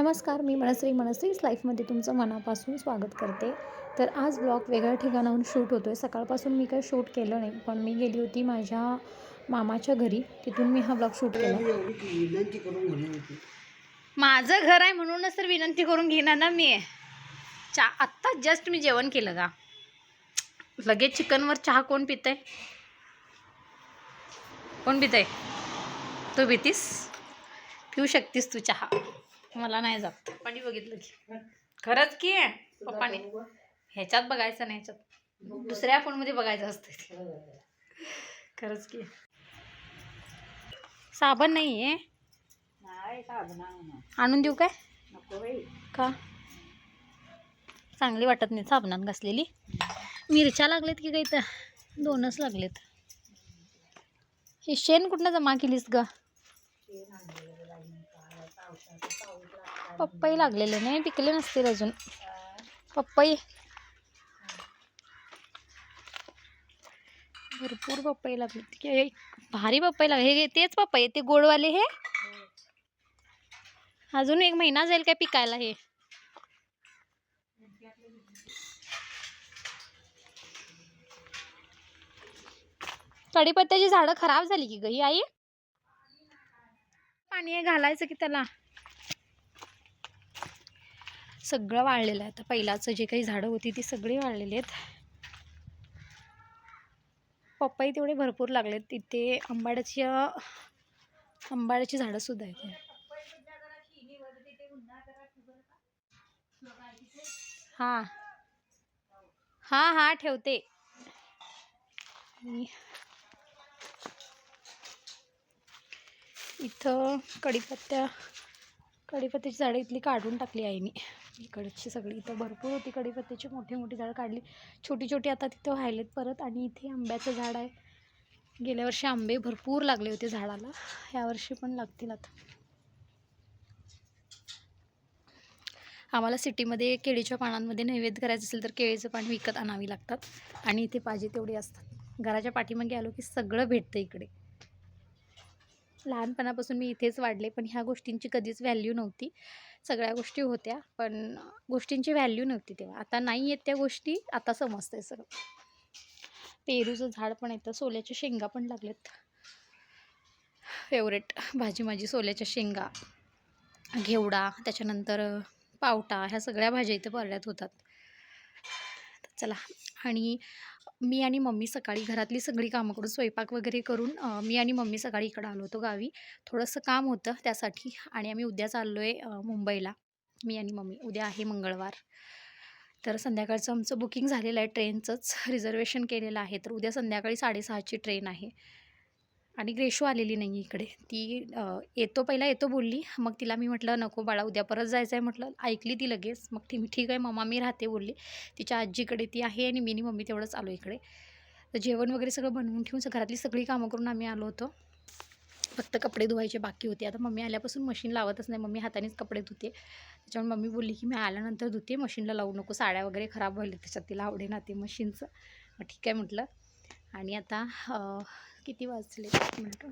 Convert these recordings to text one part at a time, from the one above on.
नमस्कार मी मनश्री. मनस्वीच लाईफमध्ये तुमचं मनापासून स्वागत करते. तर आज ब्लॉग वेगळ्या ठिकाणाहून शूट होतो आहे सकाळपासून मी काही शूट केलं नाही पण मी गेली होती माझ्या मामाच्या घरी. तिथून मी हा ब्लॉग शूट केला. माझं घर आहे म्हणूनच तर विनंती करून घेणार ना मी. चा आत्ता जस्ट मी जेवण केलं का लगेच चिकनवर चहा कोण पित आहे कोण पित आहे तू पितीस? पिऊ शकतीस तू चहा. मला नाही जात पप्पानी बघितलं की. खरंच की पप्पाने. ह्याच्यात बघायचं नाही ह्याच्यात. दुसऱ्या फोनमध्ये बघायचं असतं ते. खरंच की साबण नाही आहे. नाही साबणा आणून देऊ काय? नको बाई. का? चांगली वाटत नाही साबणात घासलेली. मिरच्या लागलेत की काही तर? दोनच लागलेत. हे शेण कुठनं जमा केलीस ग? पप्पाई लागलेले नाही पिकले नसतील अजून. पप्पाई. भरपूर पप्पाई लागले. भारी पप्पाई लागले. हे तेच पप्पाई ते गोडवाले हे. अजून एक महिना जाईल काय पिकायला हे. कढीपत्त्याची झाडं खराब झाली की गई आई? पाणी घालायचं की त्याला? सगळं वाळलेलं आहे. आता पहिलाचं जे काही झाडं होती ती सगळी वाळलेली आहेत. पपई तेवढे भरपूर लागलेत. तिथे आंबाड्याची आंबाड्याची झाडंसुद्धा आहेत. हां. हां हां ठेवते. आणि इथं कढीपत्त्या कढीपत्त्याची झाडं इथली काढून टाकली आहे मी इकडची सगळी इथं भरपूर होती कडीपत्तीची मोठी मोठी झाडं काढली. छोटी छोटी आता तिथं व्हायलेत परत आणि इथे आंब्याचं झाड आहे. गेल्या वर्षी आंबे भरपूर लागले होते झाडाला. यावर्षी पण लागतील आता. आम्हाला सिटीमध्ये केळीच्या पानांमध्ये नैवेद्य करायचं असेल तर केळीचं पान विकत आणावी लागतात. आणि इथे पाहिजे तेवढी असतात. घराच्या पाठीमागे आलो की सगळं भेटतं इकडे. लहानपणापासून मी इथेच वाढले पण ह्या गोष्टींची कधीच व्हॅल्यू नव्हती. सगळ्या गोष्टी होत्या पण गोष्टींची व्हॅल्यू नव्हती तेव्हा. आता नाही आहेत त्या गोष्टी आता समजते सगळं. पेरूचं झाड पण येतं सोल्याच्या शेंगा पण लागलेत. फेवरेट भाजी माझी सोल्याच्या शेंगा घेवडा त्याच्यानंतर पावटा ह्या सगळ्या भाज्या इथं परड्यात होतात. चला. आणि मी आणि मम्मी सकाळी घरातली सगळी कामं करून स्वयंपाक वगैरे करून मी आणि मम्मी सकाळी इकडं आलो होतो गावी. थोडंसं काम होतं त्यासाठी आणि आम्ही उद्या चाललो आहे मुंबईला. मी आणि मम्मी. उद्या आहे मंगळवार. तर संध्याकाळचं आमचं बुकिंग झालेलं आहे ट्रेनचंच. रिझर्वेशन केलेलं आहे. तर उद्या संध्याकाळी साडेसहाची ट्रेन आहे. आणि ग्रेशो आलेली नाही इकडे. ती येतो पहिला येतो बोलली. मग तिला मी म्हटलं नको बाळा उद्या परत जायचं आहे म्हटलं ऐकली ती लगेच. मग ती ठीक आहे मम्मा मी राहते बोलली. तिच्या आजीकडे ती आहे आणि मी मम्मी तेवढंच आलो इकडे. तर जेवण वगैरे सगळं बनवून ठेवून घरातली सगळी कामं करून आम्ही आलो होतो. फक्त कपडे धुवायचे बाकी होते. आता मम्मी आल्यापासून मशीन लावतच नाही. मम्मी हातानेच कपडे धुते. त्याच्यामुळे मम्मी बोलली की मी आल्यानंतर धुते मशीनला लावू नको. साड्या वगैरे खराब व्हायला त्याच्यात तिला आवडे ना ते मशीनचं. मग ठीक आहे म्हटलं. आणि आता किती वाजले एक मिनटं?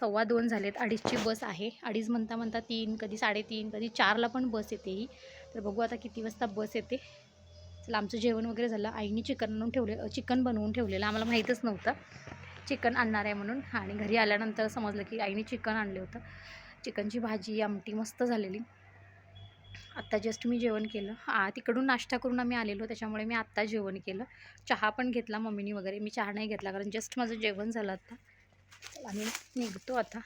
सव्वा दोन झालेत. अडीचची बस आहे. अडीच म्हणता म्हणता तीन कधी साडेतीन कधी चारला पण बस येते ही. तर बघू आता किती वाजता बस येते. चला आमचं जेवण वगैरे झालं. आईने चिकन आणून ठेवले चिकन बनवून ठेवलेलं. आम्हाला माहीतच नव्हतं. चिकन आणणार आहे म्हणून. आणि घरी आल्यानंतर समजलं की आईने चिकन आणले होतं. चिकनची भाजी आमटी मस्त झालेली. आत्ता जस्ट मी जेवण केलं. हां तिकडून नाश्ता करून आम्ही आलेलो त्याच्यामुळे मी आत्ता जेवण केलं. चहा पण घेतला मम्मीनी वगैरे. मी चहा नाही घेतला कारण जस्ट माझं जेवण झालं आत्ता. आम्ही निघतो आता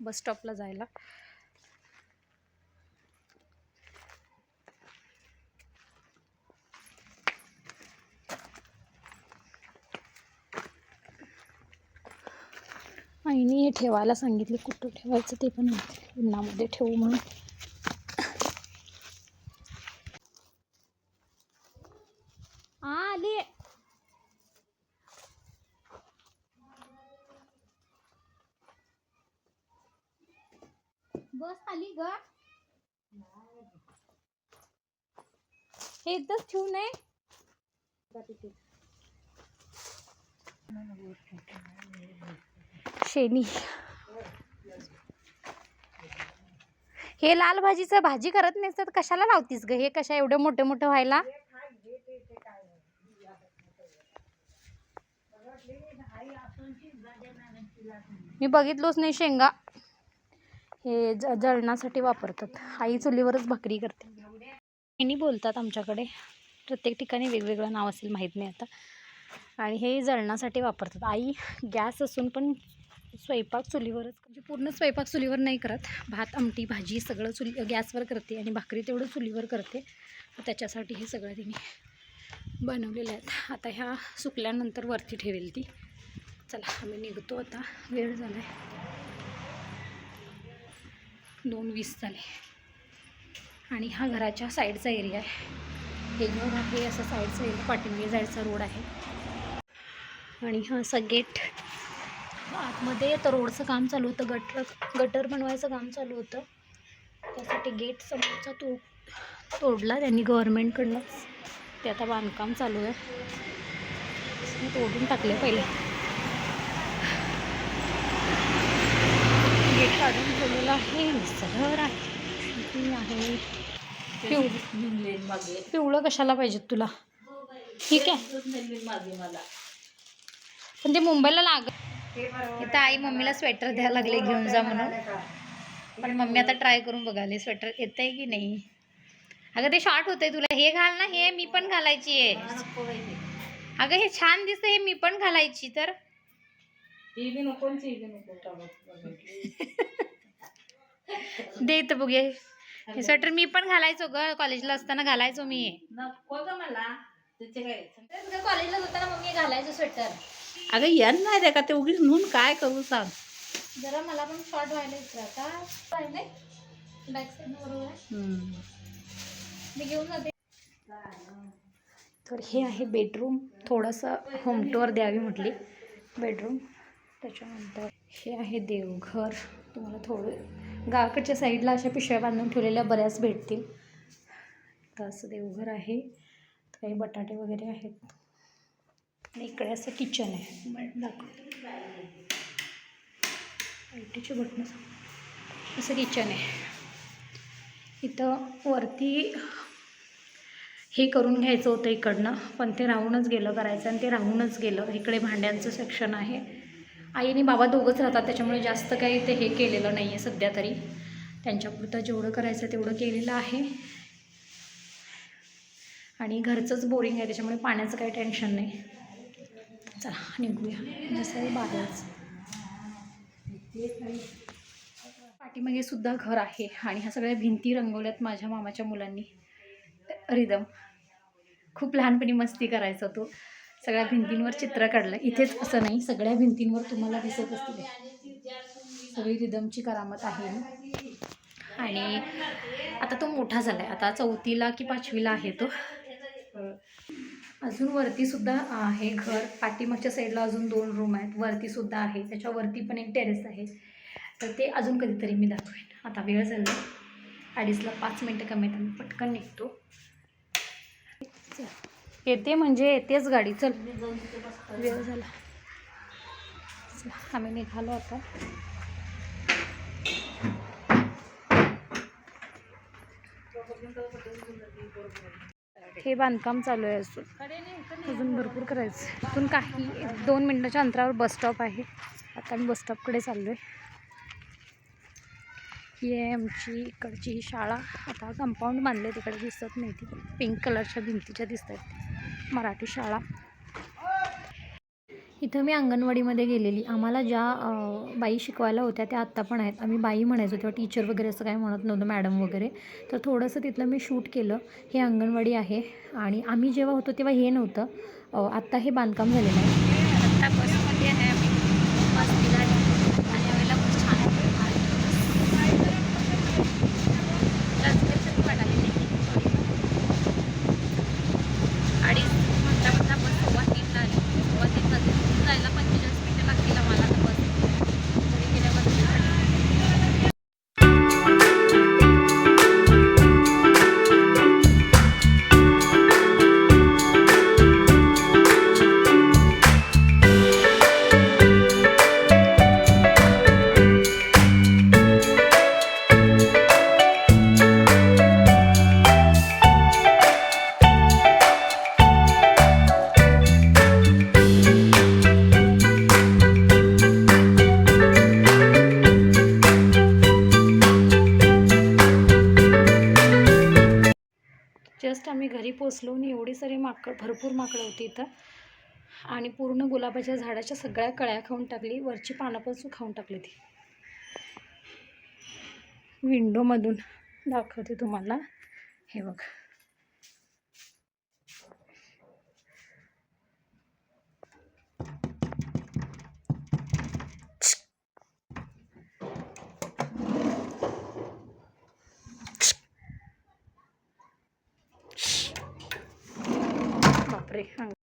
बस स्टॉपला जायला. आईने हे ठेवायला सांगितले कुठं ठेवायचं ते पण उन्हामध्ये ठेवू म्हणून हा आली बस आली ग हे एकदाच ठेवू नये? शेणी हे लाल भाजीचं भाजी करत नाही तर कशाला लावतीस ग? हे कशा एवढं मोठं मोठं व्हायला? मी बघितलोच नाही शेंगा. हे ज जळणासाठी वापरतात. आई चुलीवरच भाकरी करते. यांनी बोलतात आमच्याकडे. प्रत्येक ठिकाणी वेगवेगळं नाव असेल माहीत नाही आता. आणि हे जळणासाठी वापरतात. आई गॅस असून पण स्वयंपाक चुलीवरच म्हणजे पूर्ण स्वयंपाक चुलीवर नाही करत. भात आमटी भाजी सगळं चुली गॅसवर करते आणि भाकरी तेवढं चुलीवर करते. त्याच्यासाठी हे सगळं तिने बनवलेलं आहेत आता ह्या सुकल्यानंतर वरती ठेवेल ती. चला आम्ही निघतो आता. वेळ झाला आहे दोन वीस झाले. आणि हा घराच्या साईडचा एरिया आहे. हे घर आहे असं साईडचा एरिया पाठिंबे जायचा रोड आहे. आणि हा असा गेट. आतमध्ये तर रोडचं काम चालू होतं गटर गटर बनवायचं काम चालू होतं. त्यासाठी गेट समोरचा तो तोडला त्यांनी गव्हर्मेंटकडनंच ते आता बांधकाम चालू आहे. तोडून टाकले पहिले. गेट काढून ठेवलेलं आहे. घर आहे. Shooting आहे पिव मागे पिवळं कशाला पाहिजे तुला? ठीक आहे. मागे मला पण ते मुंबईला लाग इथं आई मम्मीला स्वेटर द्यायला लागले घेऊन जा म्हणून. पण मम्मी आता ट्राय करून बघाली स्वेटर येत आहे की नाही? अगं ते शॉर्ट होतंय तुला. हे घाल ना हे मी पण घालायची आहे. अगं हे छान दिसतं हे मी पण घालायची तर. ही बी हे स्वेटर मी पण घालायचो ग कॉलेजला असताना घालायचो मी. नको ग मला. त्याचे काय कॉलेजला जाताना मम्मी घालायचो स्वेटर अगं यान नाही रे का? ते उगीच म्हणून काय करू सांग? जरा मला पण शॉर्ट व्हायला इच्छा आता पाहिजे बॅक साईड बरोबर आहे? मी घेऊन जाते. तर हे आहे बेडरूम थोडंसं होम टूर द्यावी म्हटली. बेडरूम त्याच्यानंतर हे आहे देवघर. तुम्हाला थोडं गावाकडच्या साईडला अशा पिशव्या बांधून ठेवलेल्या बऱ्याच भेटतील. तर असं देवघर आहे. काही बटाटे वगैरे आहेत. आणि इकडे असं किचन आहे. मग दाखवते. बटणं असं किचन आहे. इथं वरती हे करून घ्यायचं होतं इकडनं पण ते राहूनच गेलं करायचं आणि ते राहूनच गेलं. इकडे भांड्यांचं सेक्शन आहे. आई आणि बाबा दोघंच राहतात त्याच्यामुळे जास्त काही ते हे केलेलं नाही आहे सध्या तरी. त्यांच्यापुरतं जेवढं करायचं तेवढं केलेलं आहे. आणि घरचंच बोरिंग आहे त्याच्यामुळे पाण्याचं काही टेन्शन नाही. चला निघूया. जसं आहे बाराच पाठीमागे सुद्धा घर आहे आणि ह्या सगळ्या भिंती रंगवल्यात माझ्या मामाच्या मुलांनी. रिदम खूप लहानपणी मस्ती करायचा तो. सगळ्या भिंतींवर चित्र काढलं. इथेच असं नाही सगळ्या भिंतींवर तुम्हाला दिसत असतील. सगळी रिदमची करामत आहे. आणि आता तो मोठा झाला आहे आता चौथीला की पाचवीला आहे तो. अजून वरती सुद्धा आहे घर. पाठीमागच्या साईडला अजून दोन रूम आहेत. वरती सुद्धा आहे. त्याच्यावरती पण एक टेरेस आहे. तर ते अजून कधीतरी मी दाखवेन. आता वेळ झाला. अडीचला पाच मिनटं कमी आहेत आम्ही पटकन निघतो. चल. येते म्हणजे येतेच गाडी. चल. वेळ झाला. चला, आम्ही निघालो आता. हे बांधकाम चालू आहे अजून. अजून भरपूर करायचं इथून काही दोन मिनटाच्या अंतरावर बस स्टॉप आहे. आता आम्ही बस स्टॉपकडे चाललो आहे ही आहे आमची इकडची शाळा. आता कंपाऊंड बांधले तिकडे दिसत नाही ती. पिंक कलरच्या भिंतीच्या दिसत आहेत मराठी शाळा. इथं मी अंगणवाडीमध्ये गेलेली. आम्हाला ज्या बाई शिकवायला होत्या त्या आत्ता पण आहेत. आम्ही बाई म्हणायचो तेव्हा टीचर वगैरे असं काही म्हणत नव्हतं मॅडम वगैरे. तर थोडंसं तिथलं मी शूट केलं. हे अंगणवाडी आहे. आणि आम्ही जेव्हा होतो तेव्हा हे नव्हतं. आत्ता हे बांधकाम झालेलं आहे. आत्ता आहे मी घरी पोचलो आणि एवढी सारी माकड भरपूर माकडं होती इथं. आणि पूर्ण गुलाबाच्या झाडाच्या सगळ्या कळ्या खाऊन टाकली वरची पानं पण सु- खाऊन टाकली ती. विंडोमधून दाखवते तुम्हाला. हे बघ. hungry